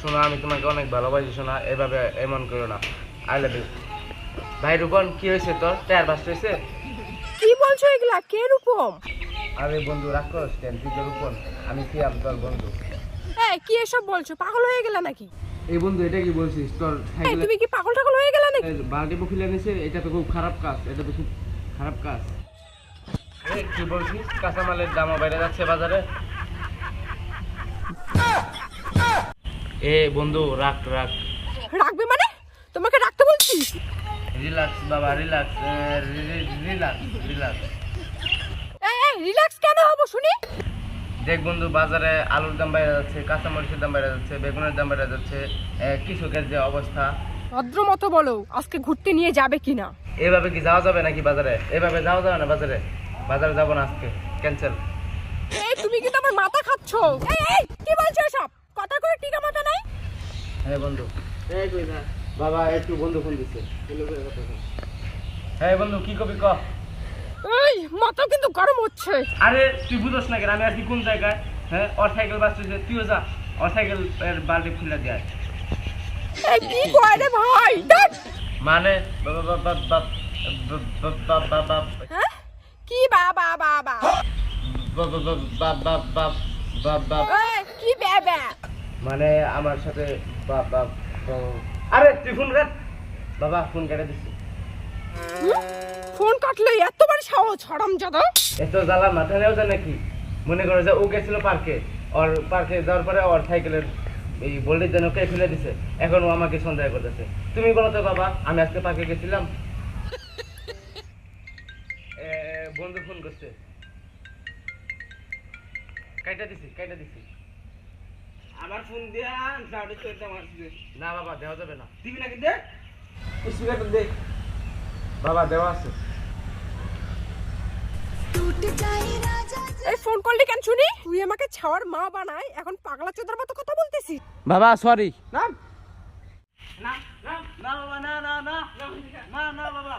শোনো আমি তোমাকে অনেক ভালোবাসি শোনা এভাবে এমন করো না। আই লাভ ইউ ভাই রূপন কি হয়েছে তোর? টায়ার বাস্ট হয়েছে? কি বলছো এগুলা? কে রূপম? আরে বন্ধু রাগ করস কেন? তুই তো রূপন আমি কি আমি তোর বন্ধু? এই কি এসব বলছো? পাগল হয়ে গেলা নাকি? এই বন্ধু এটা কি বলছিস? তোর এই তুমি কি পাগল টাগল হয়ে গেলা নাকি? বালতি বকিলে নিছে এটা তো খুব খারাপ কাজ এটা তো খুব খারাপ কাজ। কি বলছিস? কাঁচামালের দামও বেড়ে যাচ্ছে বাজারে। এ বন্ধু রাখ রাখ। রাখবে মানে? তোমাকে রাখতে বলছি? রিল্যাক্স বাবা রিল্যাক্স রিল্যাক্স রিল্যাক্স এই রিল্যাক্স কেন হব শুনি? দেখ বন্ধু বাজারে আলুর দাম বেড়ে যাচ্ছে কাঁচামরিচের দাম বেড়ে যাচ্ছে বেগুনের দাম বেড়ে যাচ্ছে কৃষকের যে অবস্থা। ভদ্র মতো বলো আজকে ঘুরতে নিয়ে যাবে কিনা? এভাবে কি যাওয়া যাবে নাকি বাজারে? এভাবে যাওয়া যাবে না বাজারে? বাজারে যাব না আজকে ক্যান্সেল এই তুমি কিন্তু আমার মাথা খাচ্ছ। এই এই কি বলছো এসব কথা করে টিকা মাথা নাই হ্যাঁ বন্ধু বাবা একটু বন্ধু ফোন দিচ্ছে হ্যাঁ বন্ধু কি কবি ক এই মাথা কিন্তু গরম হচ্ছে আরে তুই বুঝোস না কেন আমি আজকে কোন জায়গায় হ্যাঁ ওর সাইকেল বাঁচতেছে তুইও যা ওর সাইকেল এর বালতি খুলে দেয় এই কি কয় রে ভাই দেখ মানে বাবা বাবা বাবা বাবা বাবা হ্যাঁ কি বাবা বাবা এই কি বাবা মানে আমার সাথে বাবা আরে তুই ফোন কাট। বাবা ফোন কেটে দিচ্ছি। ফোন কাটলে এত বড় সাহস হারাম জাদা। এত জ্বালা মাথা নেও মনে করো যে ও গেছিল পার্কে। ওর পার্কে যাওয়ার পরে ওর সাইকেলের এই বোল্ডের জন্য কে ফেলে দিছে? এখন ও আমাকে সন্দেহ করতেছে। তুমি বলো তো বাবা আমি আজকে পার্কে গেছিলাম। বন্ধু ফোন করছে। কাইটা দিছি কাইটা দিছি। আমার ফোন দিয়া মারছে না বাবা দেওয়া যাবে না। দিবি নাকি দে? স্পিকারটা দে। বাবা দেওয়া আছে। এই ফোন করলি কেন শুনি? তুই আমাকে ছাওয়ার মা বানাই এখন পাগলা চোদার মতো কথা বলতেছিস। বাবা সরি না না না না বাবা না না না না না বাবা।